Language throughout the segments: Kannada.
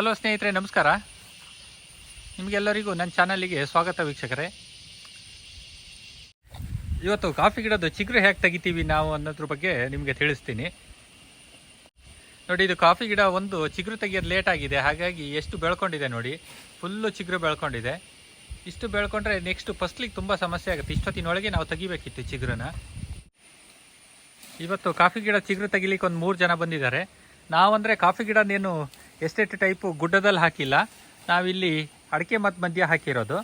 ಹಲೋ ಸ್ನೇಹಿತರೆ, ನಮಸ್ಕಾರ. ನಿಮಗೆಲ್ಲರಿಗೂ ನನ್ನ ಚಾನಲಿಗೆ ಸ್ವಾಗತ ವೀಕ್ಷಕರೇ. ಇವತ್ತು ಕಾಫಿ ಗಿಡದ ಚಿಗುರು ಹೇಗೆ ತೆಗಿತೀವಿ ನಾವು ಅನ್ನೋದ್ರ ಬಗ್ಗೆ ನಿಮಗೆ ತಿಳಿಸ್ತೀನಿ. ನೋಡಿ, ಇದು ಕಾಫಿ ಗಿಡ ಒಂದು ಚಿಗುರು ತೆಗಿಯೋದು ಲೇಟ್ ಆಗಿದೆ. ಹಾಗಾಗಿ ಎಷ್ಟು ಬೆಳ್ಕೊಂಡಿದೆ ನೋಡಿ. ಫುಲ್ಲು ಚಿಗುರು ಬೆಳ್ಕೊಂಡಿದೆ. ಇಷ್ಟು ಬೆಳ್ಕೊಂಡ್ರೆ ನೆಕ್ಸ್ಟ್ ಫಸ್ಟ್ಲಿಗೆ ತುಂಬ ಸಮಸ್ಯೆ ಆಗುತ್ತೆ. ಇಷ್ಟೊತ್ತಿನೊಳಗೆ ನಾವು ತೆಗಿಬೇಕಿತ್ತು ಚಿಗುರನ್ನ. ಇವತ್ತು ಕಾಫಿ ಗಿಡ ಚಿಗುರು ತೆಗಿಲಿಕ್ಕೆ ಒಂದು ಮೂರು ಜನ ಬಂದಿದ್ದಾರೆ. ನಾವಂದರೆ ಕಾಫಿ ಗಿಡನೇನು ಎಸ್ಟೇಟ್ ಟೈಪು ಗುಡ್ಡದಲ್ಲಿ ಹಾಕಿಲ್ಲ. ನಾವಿಲ್ಲಿ ಅಡಿಕೆ ಮದ್ದು ಮಧ್ಯ ಹಾಕಿರೋದು.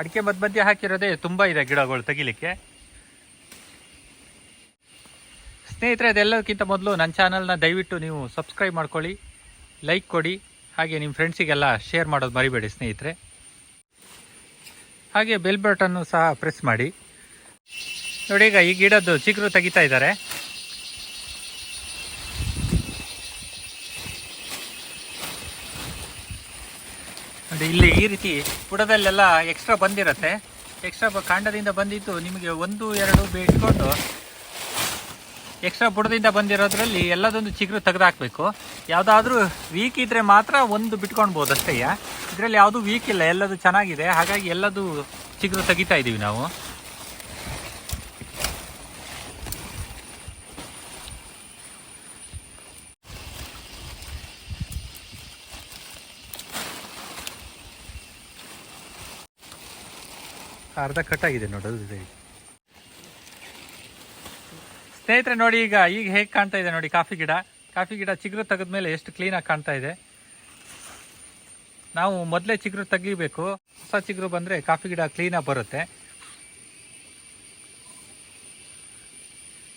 ಅಡಿಕೆ ಮದ್ದು ಮಧ್ಯ ಹಾಕಿರೋದೇ ತುಂಬ ಇದೆ ಗಿಡಗಳು ತೆಗಿಲಿಕ್ಕೆ. ಸ್ನೇಹಿತರೆ ಅದೆಲ್ಲದಕ್ಕಿಂತ ಮೊದಲು ನನ್ನ ಚಾನಲ್ನ ದಯವಿಟ್ಟು ನೀವು ಸಬ್ಸ್ಕ್ರೈಬ್ ಮಾಡ್ಕೊಳ್ಳಿ, ಲೈಕ್ ಕೊಡಿ, ಹಾಗೆ ನಿಮ್ಮ ಫ್ರೆಂಡ್ಸಿಗೆಲ್ಲ ಶೇರ್ ಮಾಡೋದು ಮರಿಬೇಡಿ ಸ್ನೇಹಿತರೆ. ಹಾಗೆ ಬೆಲ್ ಬಟನ್ನು ಸಹ ಪ್ರೆಸ್ ಮಾಡಿ. ನೋಡಿ, ಈಗ ಈ ಗಿಡದ್ದು ಚಿಗುರು ತೆಗಿತಾ ಇದ್ದಾರೆ. ಇಲ್ಲಿ ಈ ರೀತಿ ಬುಡದಲ್ಲೆಲ್ಲ ಎಕ್ಸ್ಟ್ರಾ ಬಂದಿರತ್ತೆ. ಎಕ್ಸ್ಟ್ರಾ ಕಾಂಡದಿಂದ ಬಂದಿದ್ದು ನಿಮಗೆ ಒಂದು, ಎರಡು ಬೇಯಿಸ್ಕೊಂಡು ಎಕ್ಸ್ಟ್ರಾ ಬುಡದಿಂದ ಬಂದಿರೋದ್ರಲ್ಲಿ ಎಲ್ಲದೊಂದು ಚಿಗುರು ತೆಗೆದಾಕ್ಬೇಕು. ಯಾವುದಾದ್ರೂ ವೀಕ್ ಇದ್ರೆ ಮಾತ್ರ ಒಂದು ಬಿಟ್ಕೊಳ್ಬೋದು ಅಷ್ಟೇ. ಇದರಲ್ಲಿ ಯಾವುದೂ ವೀಕ್ ಇಲ್ಲ, ಎಲ್ಲದು ಚೆನ್ನಾಗಿದೆ. ಹಾಗಾಗಿ ಎಲ್ಲದು ಚಿಗುರು ತೆಗಿತಾ ಇದ್ದೀವಿ ನಾವು. ಅರ್ಧ ಕಟ್ಟಾಗಿದೆ ನೋಡೋದು ಸ್ನೇಹಿತರೆ, ನೋಡಿ ಈಗ ಈಗ ಹೇಗೆ ಕಾಣ್ತಾ ಇದೆ ನೋಡಿ ಕಾಫಿ ಗಿಡ. ಕಾಫಿ ಗಿಡ ಚಿಗುರು ತೆಗೆದ್ಮೇಲೆ ಎಷ್ಟು ಕ್ಲೀನಾಗಿ ಕಾಣ್ತಾ ಇದೆ. ನಾವು ಮೊದಲೇ ಚಿಗುರು ತೆಗಿಬೇಕು. ಹೊಸ ಚಿಗುರು ಬಂದರೆ ಕಾಫಿ ಗಿಡ ಕ್ಲೀನಾಗಿ ಬರುತ್ತೆ.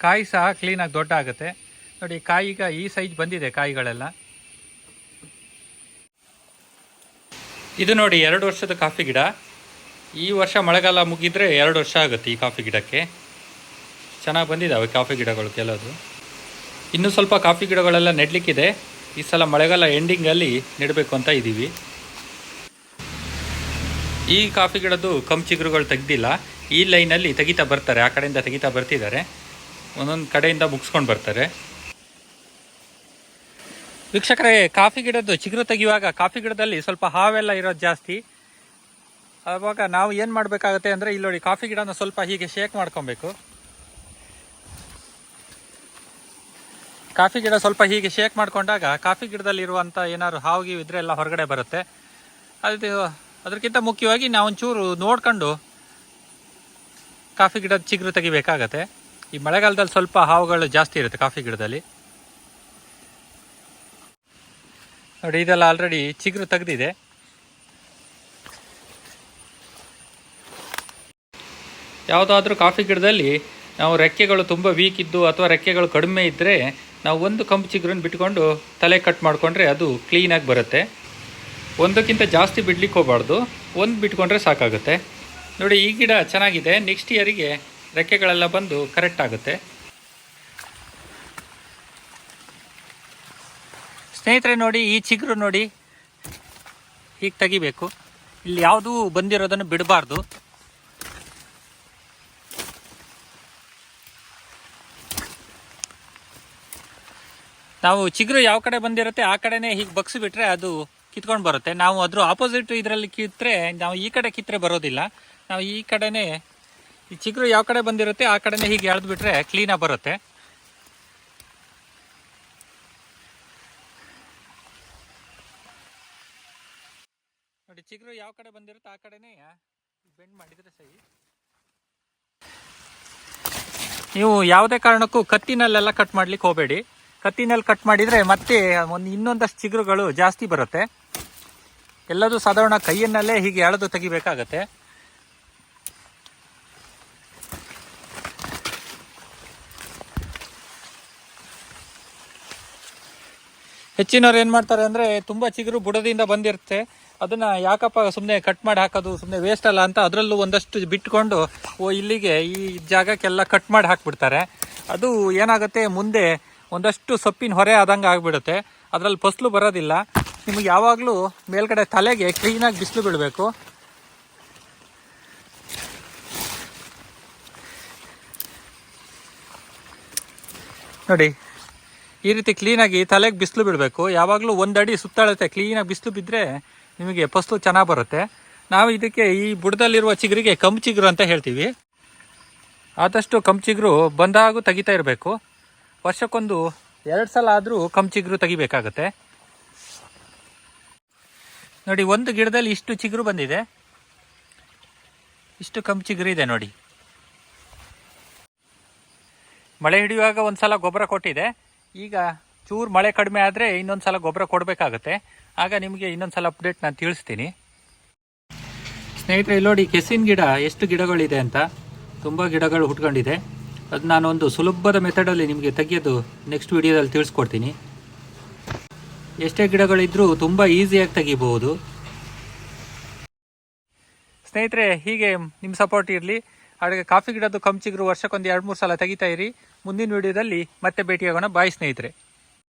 ಕಾಯಿ ಸಹ ಕ್ಲೀನಾಗಿ ದೊಡ್ಡ ಆಗುತ್ತೆ. ನೋಡಿ ಕಾಯಿ ಈಗ ಈ ಸೈಜ್ ಬಂದಿದೆ ಕಾಯಿಗಳೆಲ್ಲ. ಇದು ನೋಡಿ ಎರಡು ವರ್ಷದ ಕಾಫಿ ಗಿಡ. ಈ ವರ್ಷ ಮಳೆಗಾಲ ಮುಗಿದ್ರೆ ಎರಡು ವರ್ಷ ಆಗುತ್ತೆ ಈ ಕಾಫಿ ಗಿಡಕ್ಕೆ. ಚೆನ್ನಾಗಿ ಬಂದಿದ್ದಾವೆ ಕಾಫಿ ಗಿಡಗಳು ಕೆಲವು ಇನ್ನೂ ಸ್ವಲ್ಪ ಕಾಫಿ ಗಿಡಗಳೆಲ್ಲ ನೆಡಲಿಕ್ಕಿದೆ. ಈ ಸಲ ಮಳೆಗಾಲ ಎಂಡಿಂಗಲ್ಲಿ ನೆಡಬೇಕು ಅಂತ ಇದ್ದೀವಿ ಈ ಕಾಫಿ ಗಿಡದ್ದು ಕಮ್ ಚಿಗುರುಗಳು ತೆಗ್ದಿಲ್ಲ. ಈ ಲೈನಲ್ಲಿ ತೆಗಿತಾ ಬರ್ತಾರೆ, ಆ ಕಡೆಯಿಂದ ತೆಗಿತಾ ಬರ್ತಿದ್ದಾರೆ. ಒಂದೊಂದು ಕಡೆಯಿಂದ ಮುಗಿಸ್ಕೊಂಡು ಬರ್ತಾರೆ. ವೀಕ್ಷಕರೇ, ಕಾಫಿ ಗಿಡದ್ದು ಚಿಗುರು ತೆಗೆಯುವಾಗ ಕಾಫಿ ಗಿಡದಲ್ಲಿ ಸ್ವಲ್ಪ ಹಾವೆಲ್ಲ ಇರೋದು ಜಾಸ್ತಿ. ಆವಾಗ ನಾವು ಏನು ಮಾಡಬೇಕಾಗುತ್ತೆ ಅಂದರೆ, ಇಲ್ಲಿ ನೋಡಿ, ಕಾಫಿ ಗಿಡನ ಸ್ವಲ್ಪ ಹೀಗೆ ಶೇಕ್ ಮಾಡ್ಕೊಬೇಕು. ಕಾಫಿ ಗಿಡ ಸ್ವಲ್ಪ ಹೀಗೆ ಶೇಕ್ ಮಾಡ್ಕೊಂಡಾಗ, ಕಾಫಿ ಗಿಡದಲ್ಲಿ ಇರುವಂಥ ಏನಾದ್ರು ಹಾವು ಇದ್ರೆ ಎಲ್ಲ ಹೊರಗಡೆ ಬರುತ್ತೆ. ಅದು ಅದಕ್ಕಿಂತ ಮುಖ್ಯವಾಗಿ ನಾವು ಒಂಚೂರು ನೋಡ್ಕೊಂಡು ಕಾಫಿ ಗಿಡದ ಚಿಗುರು ತೆಗಿಬೇಕಾಗತ್ತೆ. ಈ ಮಳೆಗಾಲದಲ್ಲಿ ಸ್ವಲ್ಪ ಹಾವುಗಳು ಜಾಸ್ತಿ ಇರುತ್ತೆ ಕಾಫಿ ಗಿಡದಲ್ಲಿ. ನೋಡಿ, ಇದೆಲ್ಲ ಆಲ್ರೆಡಿ ಚಿಗುರು ತೆಗೆದಿದೆ. ಯಾವುದಾದ್ರೂ ಕಾಫಿ ಗಿಡದಲ್ಲಿ ನಾವು ರೆಕ್ಕೆಗಳು ತುಂಬ ವೀಕ್ ಇದ್ದು ಅಥವಾ ರೆಕ್ಕೆಗಳು ಕಡಿಮೆ ಇದ್ದರೆ ನಾವು ಒಂದು ಕಂಬು ಚಿಗುರನ್ನು ಬಿಟ್ಕೊಂಡು ತಲೆ ಕಟ್ ಮಾಡಿಕೊಂಡ್ರೆ ಅದು ಕ್ಲೀನಾಗಿ ಬರುತ್ತೆ. ಒಂದಕ್ಕಿಂತ ಜಾಸ್ತಿ ಬಿಡ್ಲಿಕ್ಕೆ ಹೋಗಬಾರ್ದು. ಒಂದು ಬಿಟ್ಕೊಂಡ್ರೆ ಸಾಕಾಗುತ್ತೆ. ನೋಡಿ, ಈ ಗಿಡ ಚೆನ್ನಾಗಿದೆ. ನೆಕ್ಸ್ಟ್ ಇಯರಿಗೆ ರೆಕ್ಕೆಗಳೆಲ್ಲ ಬಂದು ಕರೆಕ್ಟ್ ಆಗುತ್ತೆ. ಸ್ನೇಹಿತರೆ, ನೋಡಿ, ಈ ಚಿಗುರು ನೋಡಿ. ಹೀಗೆ ತೆಗಿಬೇಕು. ಇಲ್ಲಿ ಯಾವುದೂ ಬಂದಿರೋದನ್ನು ಬಿಡಬಾರ್ದು. ನಾವು ಚಿಗುರು ಯಾವ ಕಡೆ ಬಂದಿರುತ್ತೆ ಆ ಕಡೆನೇ ಹೀಗೆ ಬಗ್ಸಿಬಿಟ್ರೆ ಅದು ಕಿತ್ಕೊಂಡು ಬರುತ್ತೆ. ನಾವು ಅದ್ರ ಆಪೋಸಿಟ್ ಇದರಲ್ಲಿ ಕಿತ್ತರೆ ನಾವು ಈ ಕಡೆ ಕಿತ್ತರೆ ಬರೋದಿಲ್ಲ. ನಾವು ಈ ಕಡೆನೇ, ಈ ಚಿಗುರು ಯಾವ ಕಡೆ ಬಂದಿರುತ್ತೆ ಆ ಕಡೆನೇ ಹೀಗೆ ಎಳೆದು ಬಿಟ್ರೆ ಕ್ಲೀನಾಗಿ ಬರುತ್ತೆ. ನೋಡಿ, ಚಿಗುರು ಯಾವ ಕಡೆ ಬಂದಿರುತ್ತೆ ಆ ಕಡೆನೇ ಬೆಂಡ್ ಮಾಡಿದ್ರೆ ಸರಿ. ನೀವು ಯಾವುದೇ ಕಾರಣಕ್ಕೂ ಕತ್ತಿನಲ್ಲೆಲ್ಲ ಕಟ್ ಮಾಡ್ಲಿಕ್ಕೆ ಹೋಗಬೇಡಿ. ಕತ್ತಿನಲ್ಲಿ ಕಟ್ ಮಾಡಿದರೆ ಮತ್ತೆ ಒಂದು ಇನ್ನೊಂದಷ್ಟು ಚಿಗುರುಗಳು ಜಾಸ್ತಿ ಬರುತ್ತೆ. ಎಲ್ಲದೂ ಸಾಧಾರಣ ಕೈಯನ್ನಲ್ಲೇ ಹೀಗೆ ಎಳೆದು ತೆಗಿಬೇಕಾಗತ್ತೆ. ಹೆಚ್ಚಿನವ್ರು ಏನು ಮಾಡ್ತಾರೆ ಅಂದರೆ ತುಂಬ ಚಿಗುರು ಬುಡದಿಂದ ಬಂದಿರುತ್ತೆ. ಅದನ್ನ ಯಾಕಪ್ಪ ಸುಮ್ಮನೆ ಕಟ್ ಮಾಡಿ ಹಾಕೋದು ಸುಮ್ಮನೆ ವೇಸ್ಟ್ ಅಲ್ಲ ಅಂತ ಅದರಲ್ಲೂ ಒಂದಷ್ಟು ಬಿಟ್ಕೊಂಡು, ಓ ಇಲ್ಲಿಗೆ ಈ ಜಾಗಕ್ಕೆಲ್ಲ ಕಟ್ ಮಾಡಿ ಹಾಕ್ಬಿಡ್ತಾರೆ. ಅದು ಏನಾಗುತ್ತೆ, ಮುಂದೆ ಒಂದಷ್ಟು ಸೊಪ್ಪಿನ ಹೊರೆ ಆದಂಗೆ ಆಗಿಬಿಡುತ್ತೆ. ಅದರಲ್ಲಿ ಫಸಲು ಬರೋದಿಲ್ಲ. ನಿಮಗೆ ಯಾವಾಗಲೂ ಮೇಲ್ಗಡೆ ತಲೆಗೆ ಕ್ಲೀನಾಗಿ ಬಿಸಿಲು ಬಿಡಬೇಕು ನೋಡಿ, ಈ ರೀತಿ ಕ್ಲೀನಾಗಿ ತಲೆಗೆ ಬಿಸಿಲು ಬಿಡಬೇಕು ಯಾವಾಗಲೂ ಒಂದಡಿ ಸುತ್ತಾಳುತ್ತೆ ಕ್ಲೀನಾಗಿ ಬಿಸಿಲು ಬಿದ್ದರೆ ನಿಮಗೆ ಫಸಲು ಚೆನ್ನಾಗಿ ಬರುತ್ತೆ. ನಾವು ಇದಕ್ಕೆ ಈ ಬುಡದಲ್ಲಿರುವ ಚಿಗುರಿಗೆ ಕಂಬು ಚಿಗುರು ಅಂತ ಹೇಳ್ತೀವಿ. ಆದಷ್ಟು ಕಂಬು ಚಿಗುರು ಬಂದಾಗೂ ತೆಗಿತಾ ಇರಬೇಕು. ವರ್ಷಕ್ಕೊಂದು ಎರಡು ಸಲ ಆದರೂ ಕಮ್ ಚಿಗುರು ತೆಗಿಬೇಕಾಗತ್ತೆ. ನೋಡಿ, ಒಂದು ಗಿಡದಲ್ಲಿ ಇಷ್ಟು ಚಿಗುರು ಬಂದಿದೆ. ಇಷ್ಟು ಕಮ್ ಚಿಗುರು ಇದೆ ನೋಡಿ. ಮಳೆ ಹಿಡಿಯುವಾಗ ಒಂದು ಸಲ ಗೊಬ್ಬರ ಕೊಟ್ಟಿದೆ. ಈಗ ಚೂರು ಮಳೆ ಕಡಿಮೆ ಆದರೆ ಇನ್ನೊಂದು ಸಲ ಗೊಬ್ಬರ ಕೊಡಬೇಕಾಗತ್ತೆ. ಆಗ ನಿಮಗೆ ಇನ್ನೊಂದು ಸಲ ಅಪ್ಡೇಟ್ ನಾನು ತಿಳಿಸ್ತೀನಿ. ಸ್ನೇಹಿತರೆ, ಇಲ್ಲಿ ನೋಡಿ ಕೆಸಿನ ಗಿಡ ಎಷ್ಟು ಗಿಡಗಳಿದೆ ಅಂತ. ತುಂಬ ಗಿಡಗಳು ಹುಟ್ಕೊಂಡಿದೆ. ಅದು ನಾನೊಂದು ಸುಲಭದ ಮೆಥಡಲ್ಲಿ ನಿಮಗೆ ತೆಗೆಯೋದು ನೆಕ್ಸ್ಟ್ ವಿಡಿಯೋದಲ್ಲಿ ತಿಳಿಸ್ಕೊಡ್ತೀನಿ. ಎಷ್ಟೇ ಗಿಡಗಳಿದ್ದರೂ ತುಂಬ ಈಸಿಯಾಗಿ ತೆಗಿಬಹುದು. ಸ್ನೇಹಿತರೆ, ಹೀಗೆ ನಿಮ್ಮ ಸಪೋರ್ಟ್ ಇರಲಿ. ಹಾಗೆ ಕಾಫಿ ಗಿಡದ್ದು ಕಂಚಿಗರು ವರ್ಷಕ್ಕೊಂದು ಎರಡು ಮೂರು ಸಲ ತೆಗಿತಾ ಇರಿ. ಮುಂದಿನ ವಿಡಿಯೋದಲ್ಲಿ ಮತ್ತೆ ಭೇಟಿಯಾಗೋಣ. ಬಾಯ್ ಸ್ನೇಹಿತರೆ.